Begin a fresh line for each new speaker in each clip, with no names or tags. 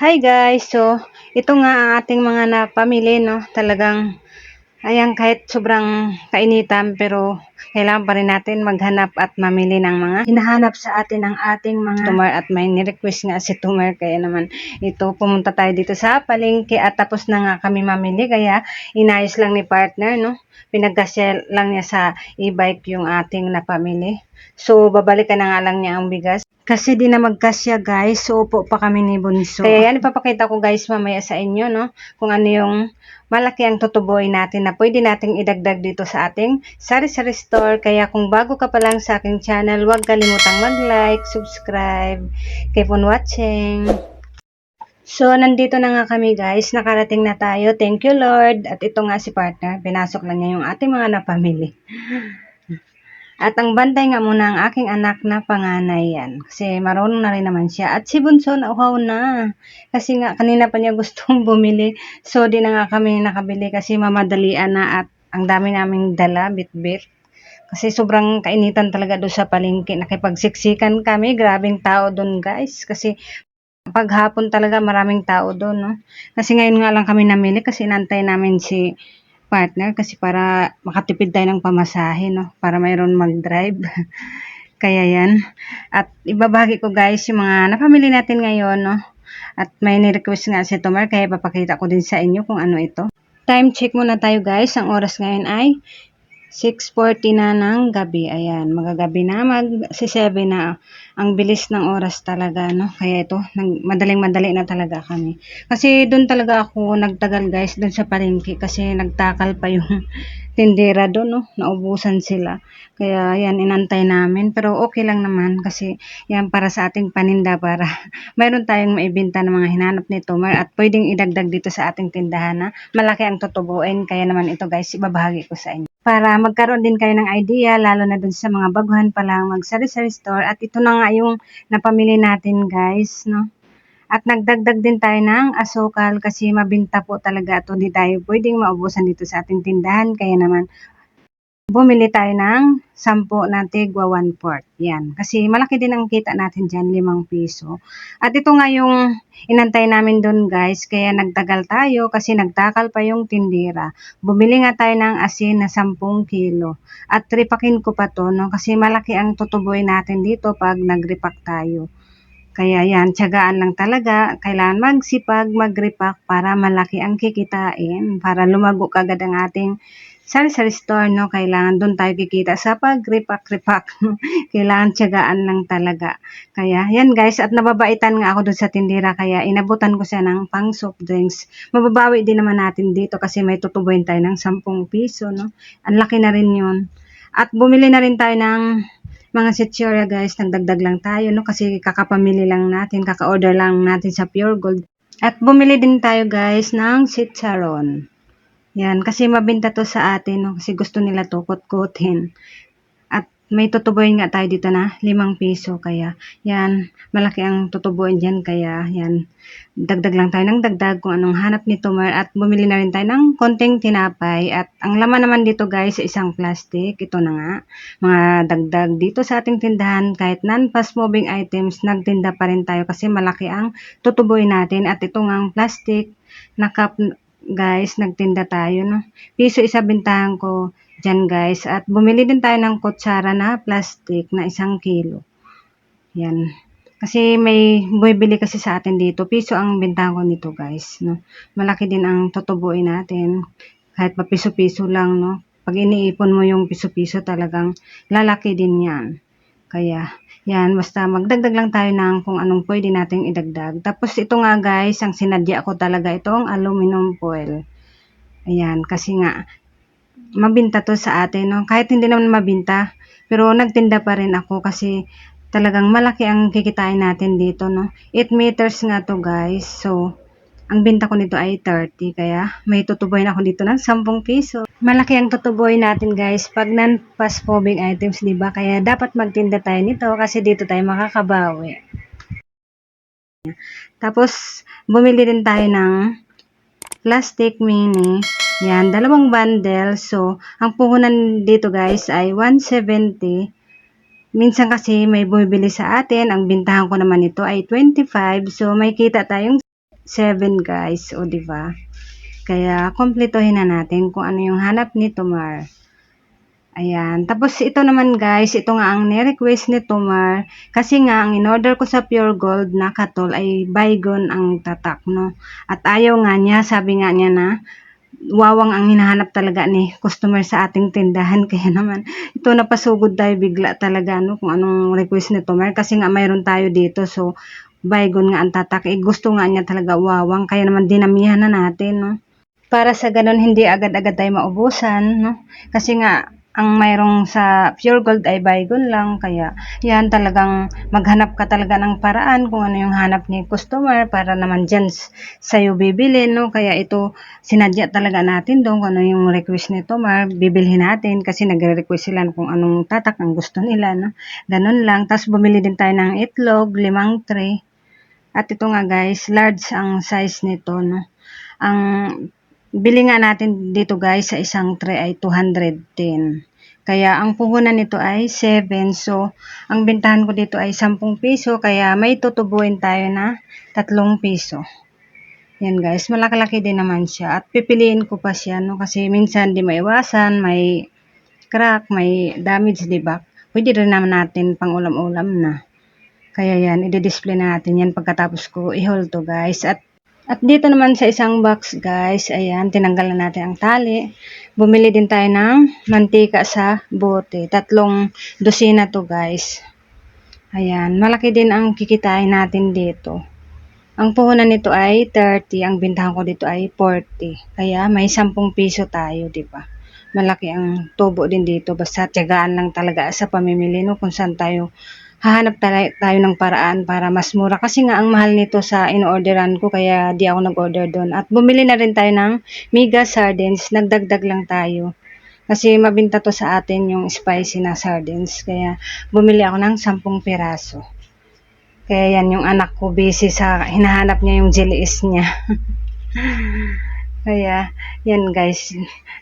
Hi guys! So, ito nga ang ating mga napamili, no? Talagang, ayan, kahit sobrang kainitan, pero kailangan pa rin natin maghanap at mamili ng mga hinahanap sa atin ng ating mga tumor at may ni-request nga si tumor. Kaya naman, ito, pumunta tayo dito sa palengke at tapos na nga kami mamili. Kaya, inayos lang ni partner, no? Pinagkasya lang niya sa e-bike yung ating napamili. So, babalikan na nga lang niya ang bigas. Kasi di na magkasya guys, so upo pa kami ni Bunso. Kaya yan, ipapakita ko guys mamaya sa inyo, no? Kung ano yung malaki ang tutuboy natin na pwede nating idagdag dito sa ating sari-sari store. Kaya kung bago ka pa lang sa aking channel, huwag kalimutang mag-like, subscribe. Keep on watching. So, nandito na nga kami guys. Nakarating na tayo. Thank you Lord. At ito nga si partner. Pinasok lang niya yung ating mga napamili. At ang bantay nga muna ang aking anak na panganay yan. Kasi marunong na rin naman siya. At si Bunso nauhaw na. Kasi nga kanina pa niya gustong bumili. So di na nga kami nakabili kasi mamadalian na at ang dami naming dala, bit-bit. Kasi sobrang kainitan talaga doon sa palengke. Nakipagsiksikan kami. Grabing tao doon guys. Kasi paghapon talaga maraming tao doon. No? Kasi ngayon nga lang kami namili kasi nantay namin si partner kasi para makatipid tayo ng pamasahe, no? Para mayroon mag-drive. Kaya yan. At ibabahagi ko guys yung mga napamili natin ngayon, no? At may ni-request nga si Tomar kaya papakita ko din sa inyo kung ano ito. Time check muna tayo guys. Ang oras ngayon ay 6.40 na ng gabi. Ayan, magagabi na, mag si 7 na. Ang bilis ng oras talaga, no? Kaya ito, madaling-madali na talaga kami. Kasi doon talaga ako nagtagal guys, doon sa palengke. Kasi nagtakal pa yung tindera doon, no? Naubusan sila. Kaya yan, inantay namin. Pero okay lang naman kasi yan para sa ating paninda para mayroon tayong maibenta ng mga hinanap ni Tomer at pwedeng idagdag dito sa ating tindahan na malaki ang tutubuin. Kaya naman ito guys, ibabahagi ko sa inyo para magkaroon din kayo ng idea, lalo na dun sa mga baguhan pa lang mag-sari-sari store. At ito na nga yung napamili natin guys, no? At nagdagdag din tayo ng asukal kasi mabinta po talaga ito. Di tayo pwedeng maubusan dito sa ating tindahan. Kaya naman, bumili tayo ng 10 na tigwa 1 quart. Yan. Kasi malaki din ang kita natin dyan, 5 piso. At ito nga yung inantay namin doon guys. Kaya nagtagal tayo kasi nagtakal pa yung tindera. Bumili nga tayo ng asin na 10 kilo. At ripakin ko pa to, no? Kasi malaki ang tutuboy natin dito pag nagripak tayo. Kaya yan, tiyagaan lang talaga. Kailangan magsipag, magripak para malaki ang kikitain. Para lumago kagad ang ating sari-sari store, no? Kailangan doon tayo kikita sa pag-repack-repack. Kailangan tiyagaan lang talaga. Kaya, yan guys, at nababaitan nga ako doon sa tindira, kaya inabutan ko siya ng pang soft drinks. Mababawi din naman natin dito kasi may tutubuin tayo ng 10 piso, no? Ang laki na rin yun. At bumili na rin tayo ng mga sitsurya guys, nagdagdag lang tayo, no? Kasi kakapamili lang natin, kaka-order lang natin sa Pure Gold. At bumili din tayo guys ng sitsaron. Yan, kasi mabenta to sa atin, no? kasi gusto nila to kutkutin. At may tutubuin nga tayo dito na 5 piso, kaya yan, malaki ang tutubuin dyan, kaya yan, dagdag lang tayo ng dagdag kung anong hanap ni Tomer at bumili na rin tayo ng konting tinapay at ang laman naman dito guys, isang plastic, ito na nga, mga dagdag dito sa ating tindahan, kahit non-fast moving items, nagtinda pa rin tayo kasi malaki ang tutubuin natin at ito nga ang plastic, na cup guys, nagtinda tayo, no? Piso isa bintahan ko dyan, guys. At bumili din tayo ng kutsara na plastic na isang kilo. Yan. Kasi may bumibili kasi sa atin dito. Piso ang bintahan ko nito, guys, no? Malaki din ang tutubuin natin. Kahit pa piso-piso lang, no? Pag iniipon mo yung piso-piso, talagang lalaki din yan. Kaya, yan, basta magdagdag lang tayo ng kung anong pwede nating idagdag. Tapos ito nga guys, ang sinadya ko talaga itong aluminum foil. Ayan, kasi nga, mabinta to sa atin. No? Kahit hindi naman mabinta, pero nagtinda pa rin ako kasi talagang malaki ang kikitain natin dito. No? 8 meters nga to guys. So, ang binta ko nito ay 30 kaya may tutuboy na ako dito ng 10 piso. Malaki ang tutuboy natin guys pag non-fast moving items, di ba? Kaya dapat magtinda tayo nito kasi dito tayo makakabawi. Tapos bumili din tayo ng plastic mini. Yan, dalawang bundle. So, ang puhunan dito guys ay 170 minsan kasi may bumibili sa atin, ang bintahan ko naman ito ay 25. So, may kita tayong 7 guys, o ba? Kaya kumpletuhin na natin kung ano yung hanap ni Tomar. Ayan. Tapos ito naman guys, ito nga ang ni-request ni Tomar. Kasi nga, ang in-order ko sa Pure Gold na katol ay baygon ang tatak, no? At ayaw nga niya, sabi nga niya na, wawang ang hinahanap talaga ni customer sa ating tindahan. Kaya naman, ito napasugod tayo bigla talaga, no? Kung anong request ni Tomar. Kasi nga, mayroon tayo dito. So, baygon nga ang tatak. Eh, gusto nga niya talaga wawang. Kaya naman, dinamihan na natin, no? Para sa ganun, hindi agad-agad tayo maubusan, no? Kasi nga, ang mayroong sa pure gold ay baygon lang. Kaya, yan talagang maghanap ka talaga ng paraan kung ano yung hanap ni customer para naman dyan sa'yo bibili, no? Kaya ito, sinadya talaga natin doon kung ano yung request ni Tomar, bibilhin natin kasi nagre-request sila kung anong tatak ang gusto nila, no? Ganun lang. Tapos bumili din tayo ng itlog, limang tray. At ito nga guys, large ang size nito, no? Ang bili nga natin dito guys sa isang tray ay 210. Kaya ang puhunan nito ay 7. So, ang bintahan ko dito ay 10 piso. Kaya may tutubuin tayo na 3 piso. Yan guys, malaki-laki din naman siya. At pipiliin ko pa siya, no? Kasi minsan di maiwasan, may crack, may damage, di ba? Pwede rin naman natin pang ulam-ulam na. Kaya yan, i-display na natin yan pagkatapos ko i-haul to guys. At at dito naman sa isang box guys, ayan, tinanggalan natin ang tali. Bumili din tayo ng mantika sa bote. Tatlong dosina to guys. Ayan, malaki din ang kikitain natin dito. Ang puhunan nito ay 30, ang bintahan ko dito ay 40. Kaya may 10 piso tayo, di ba? Malaki ang tubo din dito. Basta tiyagaan lang talaga sa pamimili no kung saan tayo hahanap tayo, ng paraan para mas mura. Kasi nga ang mahal nito sa in-orderan ko kaya di ako nag-order doon. At bumili na rin tayo ng mega sardines. Nagdagdag lang tayo. Kasi mabinta to sa atin yung spicy na sardines. Kaya bumili ako ng 10 piraso. Kaya yan yung anak ko busy sa hinahanap niya yung jellies niya. Kaya yan guys,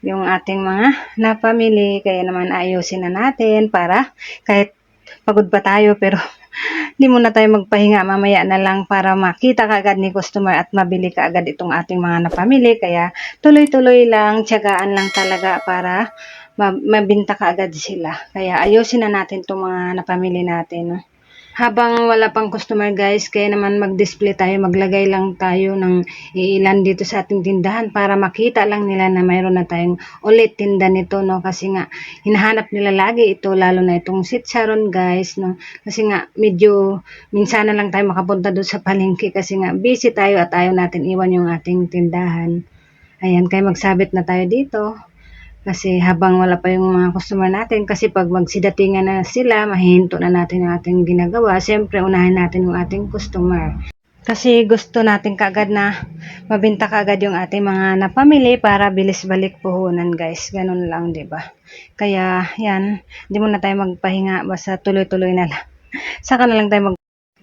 yung ating mga napamili. Kaya naman ayusin na natin para kahit pagod pa tayo pero hindi muna tayo magpahinga mamaya na lang para makita kaagad ni customer at mabili kaagad itong ating mga napamili. Kaya tuloy-tuloy lang, tiyagaan lang talaga para ma- mabinta kaagad sila. Kaya ayusin na natin itong mga napamili natin. Habang wala pang customer guys, kaya naman mag-display tayo, maglagay lang tayo ng ilan dito sa ating tindahan para makita lang nila na mayroon na tayong ulit tinda nito, no? Kasi nga, hinahanap nila lagi ito, lalo na itong sitsaron guys, no? Kasi nga, medyo, minsan na lang tayo makapunta doon sa palengke kasi nga, busy tayo at ayaw natin iwan yung ating tindahan. Ayan, kaya magsabit na tayo dito. Kasi habang wala pa yung mga customer natin, kasi pag magsidatingan na sila, mahihinto na natin ang ating ginagawa. Siyempre, unahin natin yung ating customer. Kasi gusto natin kaagad na mabinta kaagad yung ating mga napamili para bilis balik puhunan guys. Ganun lang, ba? Kaya, yan, hindi muna tayo magpahinga, basta tuloy-tuloy na lang. Saka na lang tayo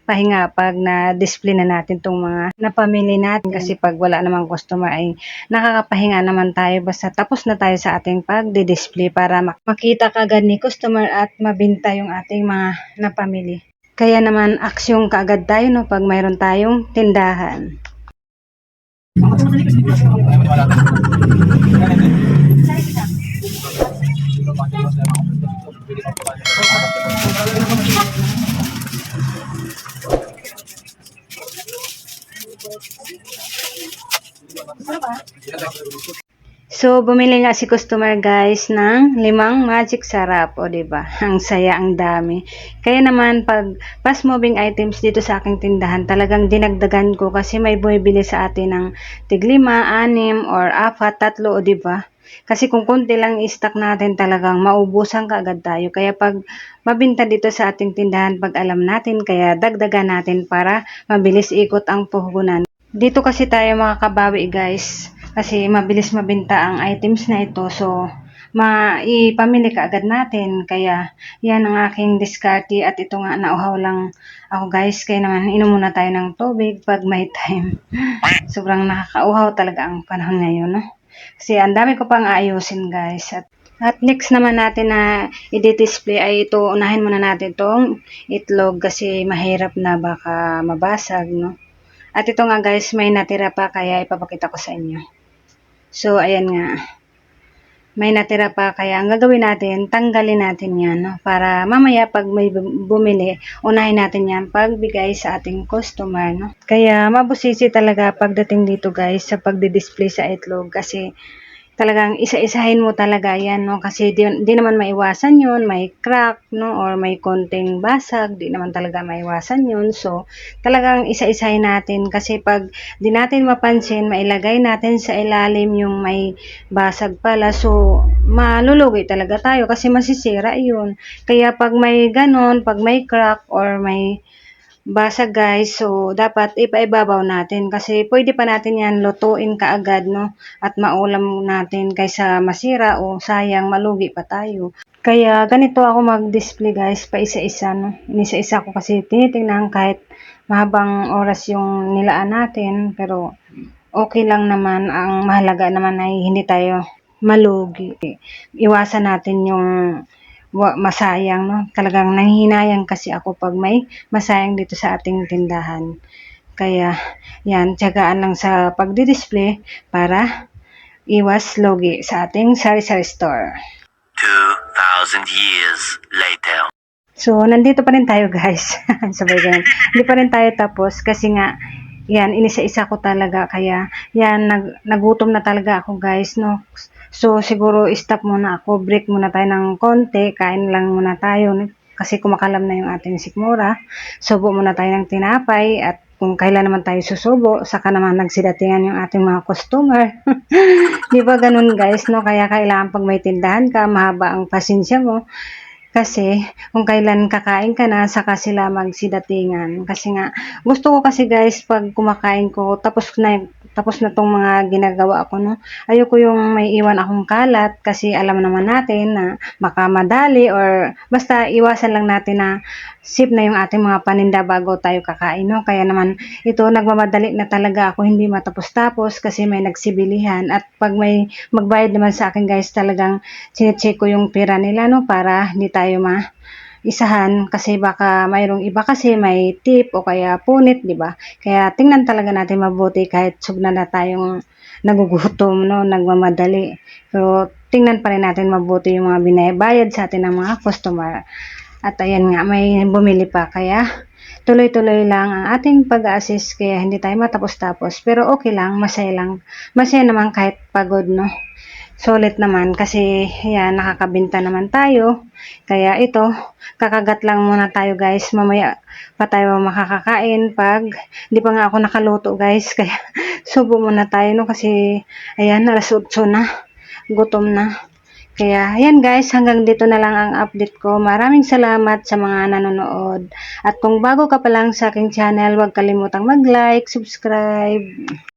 magpahinga pag na-display na natin tong mga napamili natin kasi pag wala namang customer ay nakakapahinga naman tayo basta tapos na tayo sa ating pagdi-display para mak- makita kagad ni customer at mabinta yung ating mga napamili. Kaya naman aksyon kaagad tayo no pag mayroon tayong tindahan. So, bumili nga si customer guys ng limang magic sarap. O, ba diba? Ang saya, ang dami. Kaya naman, pag fast moving items dito sa aking tindahan, talagang dinagdagan ko kasi may bumibili sa atin ng tiglima, anim, or apat, tatlo, o diba? Kasi kung konti lang i-stock natin talagang maubusan kaagad tayo. Kaya pag mabinta dito sa ating tindahan, pag alam natin, kaya dagdagan natin para mabilis ikot ang puhunan. Dito kasi tayo makakabawi guys. Kasi mabilis mabenta ang items na ito. So maipamili ka agad natin. Kaya yan ang aking diskarte. At ito nga nauhaw lang ako guys. Kaya naman inom muna tayo ng tubig pag may time. Sobrang nakakauhaw talaga ang panahon ngayon no? kasi ang dami ko pang ayusin guys. At at next naman natin na i-display ay ito, unahin muna natin itong itlog kasi mahirap na baka mabasag, no? At ito nga guys, may natira pa kaya ipapakita ko sa inyo. So, ayan nga. May natira pa kaya ang gagawin natin, tanggalin natin yan. No? Para mamaya pag may bu- bumili, unahin natin yan pagbigay sa ating customer. No? Kaya mabusisi talaga pagdating dito guys sa pagdi-display sa itlog kasi talagang isa-isahin mo talaga yan, no? Kasi di, di naman maiwasan yun, may crack, no? Or may konting basag, di naman talaga maiwasan yun. So, talagang isa-isahin natin kasi pag di natin mapansin, mailagay natin sa ilalim yung may basag pala. So, malulugi talaga tayo kasi masisira yun. Kaya pag may ganon, pag may crack or may basag guys, so dapat ipaibabaw natin kasi pwede pa natin yan lutuin kaagad no at maulam natin kaysa masira o sayang malugi pa tayo. Kaya ganito ako mag-display guys pa isa-isa no. Inisa-isa ko kasi tinitingnan kahit mahabang oras yung nilaan natin pero okay lang naman ang mahalaga naman ay hindi tayo malugi. Iwasan natin yung masayang, no? Talagang nanghihinayang kasi ako pag may masayang dito sa ating tindahan. Kaya, yan, tiyagaan lang sa pagdi-display para iwas logi sa ating sari-sari store.
2,000 years later.
So, nandito pa rin tayo guys. Sabay ganun. Hindi pa rin tayo tapos kasi nga, yan, inisa-isa ko talaga. Kaya, yan, nag, nagutom na talaga ako guys, no? So, siguro stop muna ako. Break muna tayo ng konti. Kain lang muna tayo. Kasi kumakalam na yung ating sikmura. Subo muna tayo ng tinapay at kung kailan naman tayo susubo, saka naman nagsidatingan yung ating mga customer. Di ba ganun guys, no? Kaya kailangan pag may tindahan ka, mahaba ang pasensya mo. Kasi kung kailan kakain ka na, saka sila magsidatingan. Kasi nga, gusto ko kasi guys, pag kumakain ko, tapos na, tapos na tong mga ginagawa ko, no? Ayoko yung may iwan akong kalat kasi alam naman natin na makamadali or basta iwasan lang natin na sip na yung ating mga paninda bago tayo kakain, no? Kaya naman, ito, nagmamadali na talaga ako, hindi matapos-tapos kasi may nagsibilihan. At pag may magbayad naman sa akin guys, talagang sinecheck ko yung pera nila, no? Para hindi tayo ma isahan kasi baka mayroong iba kasi may tip o kaya punit, di ba? Kaya tingnan talaga natin mabuti kahit sugna na tayong nagugutom, no, nagmamadali. Pero tingnan pa rin natin mabuti yung mga binabayad sa atin ng mga customer. At ayan nga, may bumili pa. Kaya tuloy-tuloy lang ang ating pag-assist kaya hindi tayo matapos-tapos. Pero okay lang, masaya lang. Masaya naman kahit pagod, no? Solid naman kasi yan, nakakabinta naman tayo. Kaya ito, kakagat lang muna tayo guys. Mamaya pa tayo makakakain pag di pa nga ako nakaluto guys. Kaya subo muna tayo no kasi ayan, alas 8 na. Gutom na. Kaya, ayan guys, hanggang dito na lang ang update ko. Maraming salamat sa mga nanonood. At kung bago ka pa lang sa aking channel, huwag kalimutang mag-like, subscribe.